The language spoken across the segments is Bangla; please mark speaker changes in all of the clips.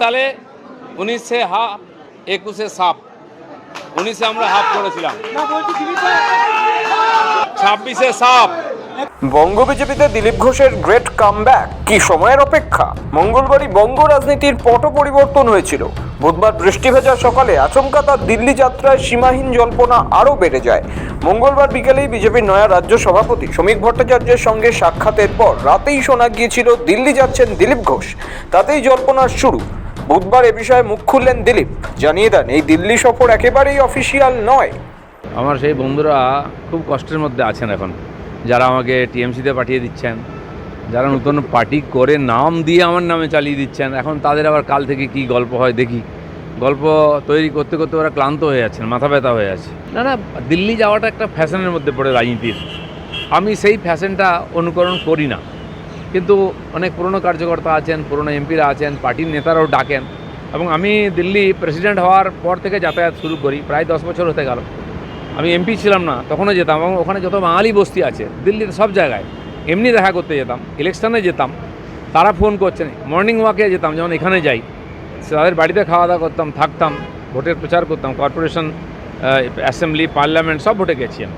Speaker 1: সালে উনিশে হাফ একুশে সাপ। উনিশে আমরা হাফ করেছিলাম। ছাব্বিশে সাপ।
Speaker 2: বঙ্গ বিজেপিতে দিলীপ ঘোষের গ্রেট কামব্যাক কি সময়ের অপেক্ষা? মঙ্গলবারই বঙ্গ রাজনীতির পট পরিবর্তন হয়েছিল। বুধবার বৃষ্টি ভেজা সকালে আচমকা তার দিল্লি যাত্রায় সীমাহীন জল্পনা আরও বেড়ে যায়। মঙ্গলবার বিকেলেই বিজেপির নয়া রাজ্য সভাপতি শ্রমিক ভট্টাচার্যের সঙ্গে সাক্ষাতের পর রাতেই শোনা গিয়েছিল, দিল্লি যাচ্ছেন দিলীপ ঘোষ। তাতেই জল্পনার শুরু। বুধবার এ বিষয়ে মুখ খুললেন দিলীপ। জানিয়ে দেন, এই দিল্লি সফর একেবারেই অফিসিয়াল নয়।
Speaker 1: আমার সেই বন্ধুরা খুব কষ্টের মধ্যে আছেন এখন। যারা আমাকে টিএমসিতে পাঠিয়ে দিচ্ছেন, যারা নতুন পার্টি করে নাম দিয়ে আমার নামে চালিয়ে দিচ্ছেন, এখন তাদের আবার কাল থেকে কি গল্প হয় দেখি। গল্প তৈরি করতে করতে ওরা ক্লান্ত হয়ে যাচ্ছেন, মাথা ব্যথা হয়ে আছে না না, দিল্লি যাওয়াটা একটা ফ্যাশনের মধ্যে পড়ে রাজনীতির। আমি সেই ফ্যাশনটা অনুকরণ করি না। কিন্তু অনেক পুরনো কার্যকর্তা আছেন, পুরনো এমপিরা আছেন, পার্টির নেতারাও ডাকেন। এবং আমি দিল্লি প্রেসিডেন্ট হওয়ার পর থেকে যাতায়াত শুরু করি, প্রায় দশ বছর হতে গেল। আমি এমপি ছিলাম না, তখনও যেতাম এবং ওখানে যত বাঙালি বস্তি আছে দিল্লির সব জায়গায়, এমনি দেখা করতে যেতাম, ইলেকশনে যেতাম। তারা ফোন করছেন, মর্নিং ওয়াকে যেতাম যেমন এখানে যাই। তাদের বাড়িতে খাওয়া দাওয়া করতাম, থাকতাম, ভোটের প্রচার করতাম, কর্পোরেশন অ্যাসেম্বলি, পার্লামেন্ট সব ভোটে গেছি আমি।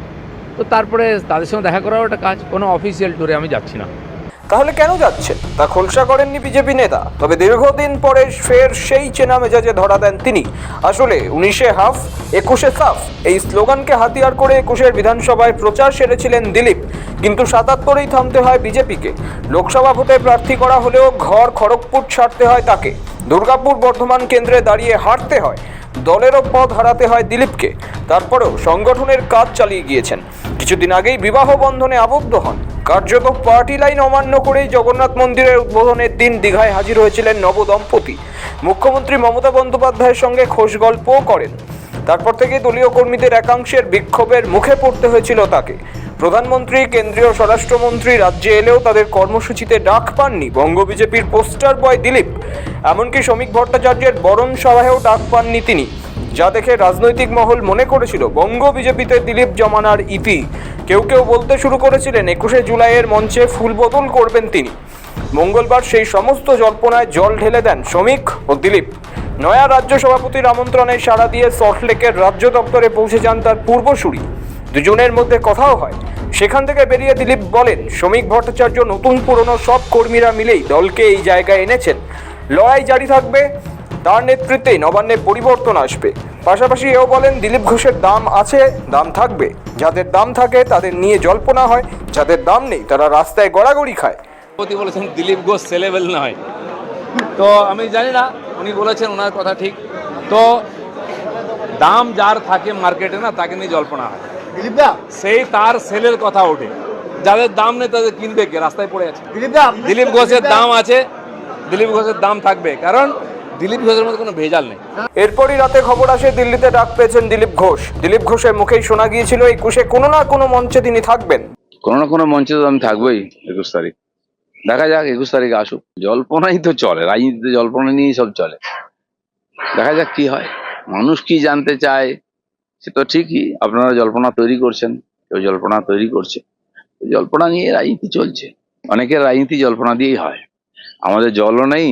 Speaker 1: তো তারপরে তাদের সঙ্গে দেখা করাও একটা কাজ, কোনো অফিসিয়াল ট্যুরে আমি যাচ্ছি না।
Speaker 2: তাহলে কেন যাচ্ছেন? তা খোলসা করেননি বিজেপি নেতা। তবে দীর্ঘদিন পরে ফের সেই চেনা মেজাজে ধরা দেন তিনি। আসলে উনিশে হাফ, একুশে সাফ, এই স্লোগানকে হাতিয়ার করে একুশের বিধানসভায় প্রচার সেরেছিলেন দিলীপ। কিন্তু সাতাত্তরেই থামতে হয় বিজেপিকে। লোকসভা ভোটে প্রার্থী করা হলেও ঘর খড়গপুর ছাড়তে হয় তাকে। দুর্গাপুর বর্ধমান কেন্দ্রে দাঁড়িয়ে হারতে হয়। দলেরও পদ হারাতে হয় দিলীপকে। তারপরেও সংগঠনের কাজ চালিয়ে গিয়েছেন। কিছুদিন আগেই বিবাহ বন্ধনে আবদ্ধ হন। কার্যত পার্টি লাইন অমান্য করেই জগন্নাথ মন্দিরের উদ্বোধনের দিন দীঘায় হাজির হয়েছিলেন নবদম্পতি। মুখ্যমন্ত্রী মমতা বন্দ্যোপাধ্যায়ের সঙ্গে খোশ গল্পও করেন। তারপর থেকে দলীয় কর্মীদের একাংশের বিক্ষোভের মুখে পড়তে হয়েছিল তাকে। প্রধানমন্ত্রী, কেন্দ্রীয় স্বরাষ্ট্রমন্ত্রী রাজ্যে এলেও তাদের কর্মসূচিতে ডাক পাননি। বঙ্গ বিজেপির পোস্টার বয় দিলীপ, এমনকি শ্রমিক ভট্টাচার্যের বরণ সভায়ও ডাক পাননি তিনি। যা দেখে রাজনৈতিক মহল মনে করেছিল, বঙ্গ বিজেপিতে দিলীপ জমানার ইতি কেউ কেউ বলতে শুরু করেছিলেন, একুশে জুলাইয়ের মঞ্চে ফুল বদল করবেন তিনি। মঙ্গলবার সেই সমস্ত জল্পনায় জল ঢেলে দেন শ্রমিক ও দিলীপ। নয়া রাজ্য সভাপতির আমন্ত্রণে সাড়া দিয়ে সল্টলেকের রাজ্য দপ্তরে পৌঁছে যান তার পূর্বসূরি। দুজনের মধ্যে কথাও হয়। সেখান থেকে বেরিয়ে দিলীপ বলেন, শ্রমিক ভট্টাচার্য নতুন পুরনো সব কর্মীরা মিলেই দলকে এই জায়গায় এনেছেন। লড়াই জারি থাকবে তার নেতৃত্বে নবান্নে পরিবর্তন আসবে। পাশাপাশি এও বলেন দিলীপ ঘোষের দাম আছে দাম থাকবে। যাদের দাম থাকে তাদের নিয়ে জল্পনা হয়। যাদের দাম নেই তারা রাস্তায় গড়াগড়ি খায়।
Speaker 1: বলেছেন দিলীপ ঘোষ সেলেবেল নয়। তো আমি জানি না উনি বলেছেন ওনার কথা ঠিক। তো দাম যার থাকে মার্কেটে না তাকে নিয়ে জল্পনা হয়।
Speaker 3: দিলীপদা
Speaker 1: সেই তার সেলের কথা ওঠে। যাদের দাম নেই তাদের কিনবে কে? রাস্তায় পড়ে আছে। দিলীপ ঘোষের দাম আছে দিলীপ ঘোষের দাম থাকবে। কারণ দিলীপ ঘোষের মধ্যে কোনো ভেজাল নেই।
Speaker 2: এরপরই রাতে খবর আসে দিল্লিতে ডাক পেয়েছেন দিলীপ ঘোষ। দিলীপ ঘোষের মুখেই শোনা গিয়েছিল একুশে কোনো না কোনো মঞ্চে তিনি থাকবেন।
Speaker 4: কোনো না কোনো মঞ্চে তো আমি থাকবোই একুশ তারিখ। দেখা যাক একুশ তারিখ আসুক। জল্পনাই তো চলে রাজনীতিতে জল্পনা নিয়েই সব চলে। দেখা যাক কি হয়। মানুষ কি জানতে চায় সে তো ঠিকই আপনারা জল্পনা তৈরি করছেন কেউ জল্পনা তৈরি করছে। জল্পনা নিয়ে রাজনীতি চলছে। অনেকের রাজনীতি জল্পনা দিয়েই হয়। আমাদের জলও নেই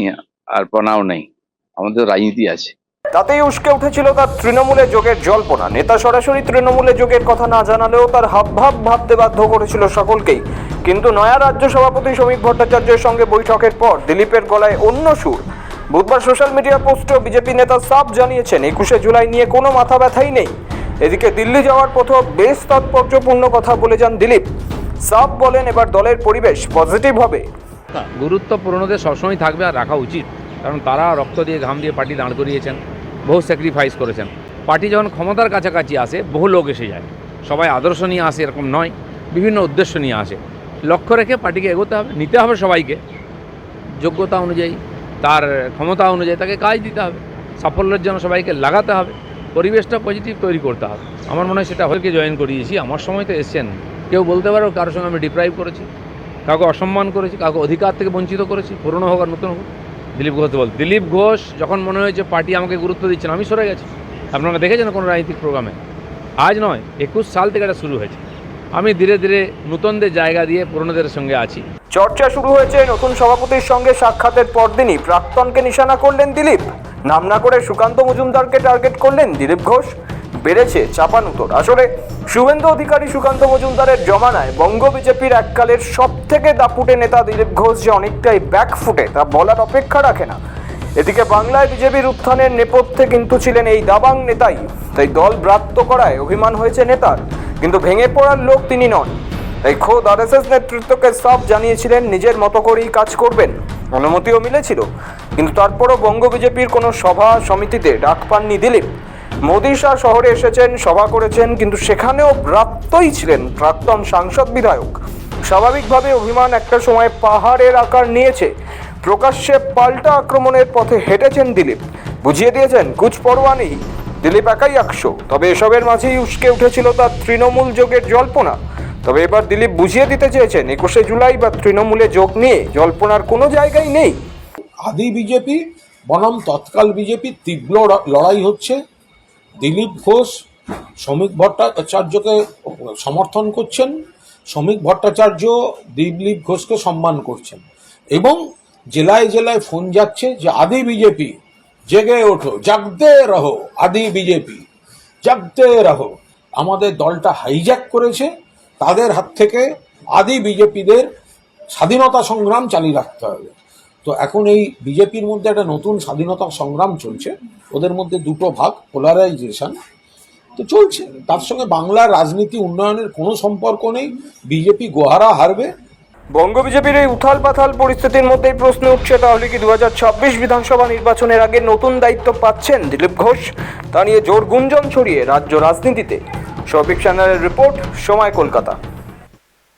Speaker 4: আর পনাও নেই। আমাদের রাজনীতি আছে।
Speaker 2: তাতেই উস্কে উঠেছিল তার তৃণমূলে যোগের জল্পনা। নেতা সরাসরি তৃণমূলে যোগের কথা না জানালেও তার হাবভাব ভাবতে বাধ্য করেছিল সকলকেই। কিন্তু নয়া রাজ্য সভাপতি শ্রমিক ভট্টাচার্যের সঙ্গে বৈঠকের পর দিলীপের গলায় অন্য সুর। বুধবার সোশ্যাল মিডিয়া পোস্টেও বিজেপি নেতা সাফ জানিয়েছেন একুশে জুলাই নিয়ে কোনো মাথা ব্যথাই নেই। এদিকে দিল্লি যাওয়ার পথেও বেশ তাৎপর্যপূর্ণ কথা বলে যান দিলীপ। সাফ বলেন এবার দলের পরিবেশ পজিটিভ হবে।
Speaker 1: গুরুত্ব পুরনোদের সবসময় থাকবে আর রাখা উচিত। কারণ তারা রক্ত দিয়ে, ঘাম দিয়ে পার্টি দাঁড় করিয়েছেন, বহু স্যাক্রিফাইস করেছেন। পার্টি যখন ক্ষমতার কাছাকাছি আসে, বহু লোক এসে যায়। সবাই আদর্শ নিয়ে আসে, এরকম নয়। বিভিন্ন উদ্দেশ্য নিয়ে আসে। লক্ষ্য রেখে পার্টিকে এগোতে হবে, নিতে হবে সবাইকে। যোগ্যতা অনুযায়ী, তার ক্ষমতা অনুযায়ী তাকে কাজ দিতে হবে। সাফল্যের জন্য সবাইকে লাগাতে হবে। পরিবেশটা পজিটিভ তৈরি করতে হবে। আমার মনে হয় সেটা হলকে জয়েন করিয়েছি। আমার সময় তো এসছেন কেউ বলতে পারো কারোর সঙ্গে আমি ডিপ্রাইভ করেছি। কাউকে অসম্মান করেছি, কাউকে অধিকার থেকে বঞ্চিত করেছি, পুরনো হোক আর নতুন হোক। দিলীপ ঘোষ বল দিলীপ ঘোষ যখন মনে হয়েছে পার্টি আমাকে গুরুত্ব দিচ্ছে না, আমি সরে গেছি। আপনারা দেখেছেন কোনো রাজনৈতিক প্রোগ্রামে? আজ নয়, একুশ সাল থেকে এটা শুরু হয়েছে। আমি ধীরে ধীরে নূতনদের জায়গা দিয়ে পুরনোদের সঙ্গে আছি।
Speaker 2: চর্চা শুরু হয়েছে নতুন সভাপতির সঙ্গে সাক্ষাতের পরদিনই। প্রাক্তনকে নিশানা করলেন দিলীপ। নাম না করে সুকান্ত মজুমদারকে টার্গেট করলেন দিলীপ ঘোষ। বেড়েছে চাপানুতর। আসলে শুভেন্দু অধিকারী সুকান্ত মজুমদারের জমানায় বঙ্গ বিজেপির এককালের সব থেকে দাপুটে নেতা দিলীপ ঘোষ যে অনেকটাই ব্যাকফুটে তা বলার অপেক্ষা রাখে না। এদিকে বাংলায় বিজেপির উত্থানের নেপথ্যে কিন্তু ছিলেন এই দাবাং নেতাই। তাই দল ব্রাত্য করায় অভিমান হয়েছে নেতার, কিন্তু ভেঙে পড়ার লোক তিনি নন। তাই খোদ আরএসএস নেতৃত্বকে সাফ জানিয়েছিলেন, নিজের মতো করেই কাজ করবেন। অনুমতিও মিলেছিল, কিন্তু তারপরও বঙ্গ বিজেপির কোনো সভা সমিতিতে ডাক পাননি দিলীপ। মোদী শাহ শহরে এসেছেন, সভা করেছেন, কিন্তু সেখানেও ব্রাত্যই ছিলেন প্রাক্তন সাংসদ বিধায়ক। স্বাভাবিকভাবে অভিমান একটা সময় পাহাড়ের আকার নিয়েছে। প্রকাশ্যে পাল্টা আক্রমণের পথে হেঁটেছেন দিলীপ। বুঝিয়ে দিয়েছেন কুচ পরোয়া নেই, দিলীপ একাই একশো। তবে এসবের মাঝেই উস্কে উঠেছিল তার তৃণমূল যোগের জল্পনা। তবে এবার দিলীপ বুঝিয়ে দিতে চেয়েছেন, একুশে জুলাই বা তৃণমূলে যোগ নিয়ে জল্পনার কোনো জায়গায় নেই।
Speaker 3: আদি বিজেপি, বনাম তৎকাল বিজেপি তীব্র লড়াই হচ্ছে। দিলীপ ঘোষ, শ্রমিক ভট্টাচার্যকে সমর্থন করছেন, শ্রমিক ভট্টাচার্য দিলীপ ঘোষকে সম্মান করছেন। এবং জেলায় জেলায় ফোন যাচ্ছে যে আদি বিজেপি, জেগে ওঠো, জাগতে রহো আদি বিজেপি, জাগতে রহো। আমাদের দলটা হাইজ্যাক করেছে, তাদের হাত থেকে আদি বিজেপিদের স্বাধীনতা সংগ্রাম চালিয়ে রাখতে হবে। তো এখন এই বিজেপির মধ্যে একটা নতুন স্বাধীনতা সংগ্রাম চলছে, ওদের মধ্যে দুটো ভাগ পোলারাইজেশন তো চলছে। তার সঙ্গে বাংলার রাজনীতি উন্নয়নের কোনো সম্পর্ক নেই, বিজেপি গোহারা হারবে।
Speaker 2: বঙ্গ বিজেপির এই উথাল পাথাল পরিস্থিতির মধ্যেই প্রশ্ন উঠছে, তাহলে কি দু হাজার ছাব্বিশ বিধানসভা নির্বাচনের আগে নতুন দায়িত্ব পাচ্ছেন দিলীপ ঘোষ? তা নিয়ে জোর গুঞ্জন ছড়িয়ে রাজ্য রাজনীতিতে। শফিক চ্যানেলের রিপোর্ট, সময় কলকাতা।